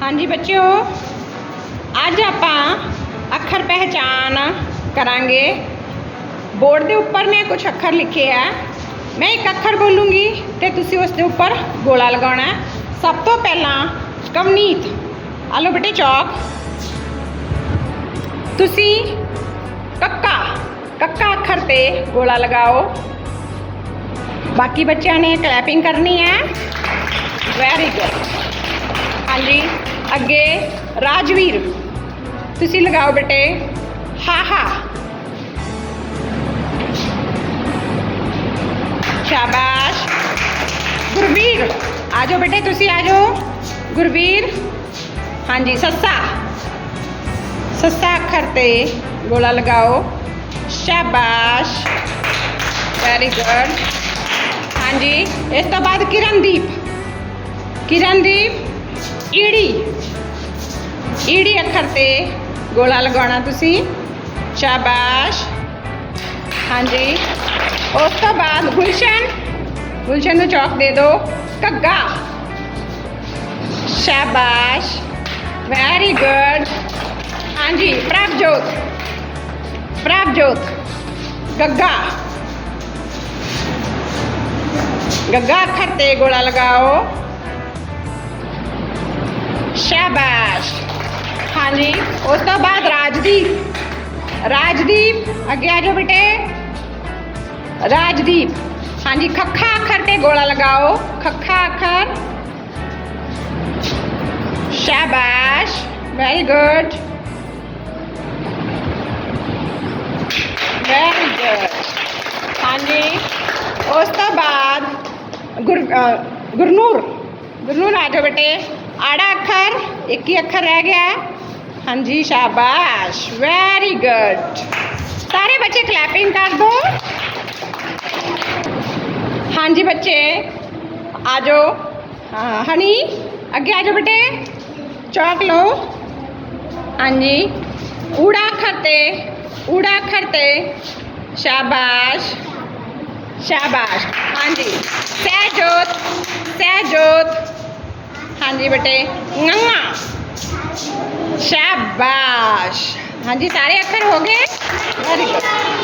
ਹਾਂਜੀ ਬੱਚਿਓ ਅੱਜ ਆਪਾਂ ਅੱਖਰ ਪਹਿਚਾਨ ਕਰਾਂਗੇ ਬੋਰਡ ਦੇ ਉੱਪਰ ਮੈਂ ਕੁਝ ਅੱਖਰ ਲਿਖੇ ਆ ਮੈਂ ਇੱਕ ਅੱਖਰ ਬੋਲੂੰਗੀ ਤੇ ਤੁਸੀਂ ਉਸ ਦੇ ਉੱਪਰ ਗੋਲਾ ਲਗਾਉਣਾ ਹੈ। ਸਭ ਤੋਂ ਪਹਿਲਾਂ ਕਵਨੀਤ ਆ ਲਓ ਬੇਟੇ ਚੌਕ ਤੁਸੀਂ ਕੱਕਾ ਕੱਕਾ ਅੱਖਰ ਤੇ ਗੋਲਾ ਲਗਾਓ ਬਾਕੀ ਬੱਚਿਆਂ ਨੇ ਕਲੈਪਿੰਗ ਕਰਨੀ ਹੈ ਵੈਰੀ ਗੁੱਡ ਹਾਂਜੀ ਅੱਗੇ ਰਾਜਵੀਰ ਤੁਸੀਂ ਲਗਾਓ ਬੇਟੇ ਹਾ ਹਾ ਸ਼ਾਬਾਸ਼ ਗੁਰਵੀਰ ਆ ਜਾਓ ਬੇਟੇ ਤੁਸੀਂ ਆ ਜਾਓ ਗੁਰਵੀਰ ਹਾਂਜੀ ਸੱਸਾ ਸੱਸਾ ਅੱਖਰ ਤੇ ਗੋਲਾ ਲਗਾਓ ਸ਼ਾਬਾਸ਼ ਵੈਰੀ ਗੁੱਡ ਹਾਂਜੀ ਇਸ ਤੋਂ ਬਾਅਦ ਕਿਰਨਦੀਪ ਕਿਰਨਦੀਪ ਈੜੀ ਈੜੀ ਅੱਖਰ ਤੇ ਗੋਲਾ ਲਗਾਉਣਾ ਤੁਸੀਂ ਸ਼ਾਬਾਸ਼ ਹਾਂਜੀ ਉਸ ਤੋਂ ਬਾਅਦ ਗੁਲਸ਼ਨ ਗੁਲਸ਼ਨ ਨੂੰ ਚੌਕ ਦੇ ਦਿਓ ਕੱਗਾ ਸ਼ਾਬਾਸ਼ ਵੈਰੀ ਗੁੱਡ ਹਾਂਜੀ ਪ੍ਰਭਜੋਤ ਪ੍ਰਭਜੋਤ ਗੱਗਾ ਗੱਗਾ ਅੱਖਰ ਤੇ ਗੋਲਾ ਲਗਾਓ ਸ਼ਾਬਾਸ਼ ਹਾਂਜੀ ਉਸ ਤੋਂ ਬਾਅਦ ਰਾਜਦੀਪ ਰਾਜਦੀਪ ਅੱਗੇ ਆ ਜਾਓ ਬੇਟੇ ਰਾਜਦੀਪ ਹਾਂਜੀ ਖੱਖਾ ਅੱਖਰ ਤੇ ਗੋਲਾ ਲਗਾਓ ਖੱਖਾ ਅੱਖਰ ਸ਼ਾਬਾਸ਼ ਵੈਰੀ ਗੁੱਡ ਵੈਰੀ ਗੁੱਡ ਹਾਂਜੀ ਉਸ ਤੋਂ ਬਾਅਦ ਗੁਰ ਅ, ਗੁਰਨੂਰ ਗੁਰਨੂਰ ਆ ਜਾਓ ਬੇਟੇ ਆੜਾ ਅੱਖਰ ਇੱਕ ਹੀ हाँ जी, शाबाश। वेरी गुड सारे बच्चे क्लैपिंग कर दो। हाँ जी बच्चे, आ जाओ। हाँ हनी अगे आ जाओ बेटे। चौक लो। हाँ जी। उड़ा खरते उड़ा खरते। शाबाश। शाबाश। हाँ जी। सहजोत सहजोत। हाँ जी बेटे। नंगा शाबाश हाँ जी सारे अक्षर हो गए।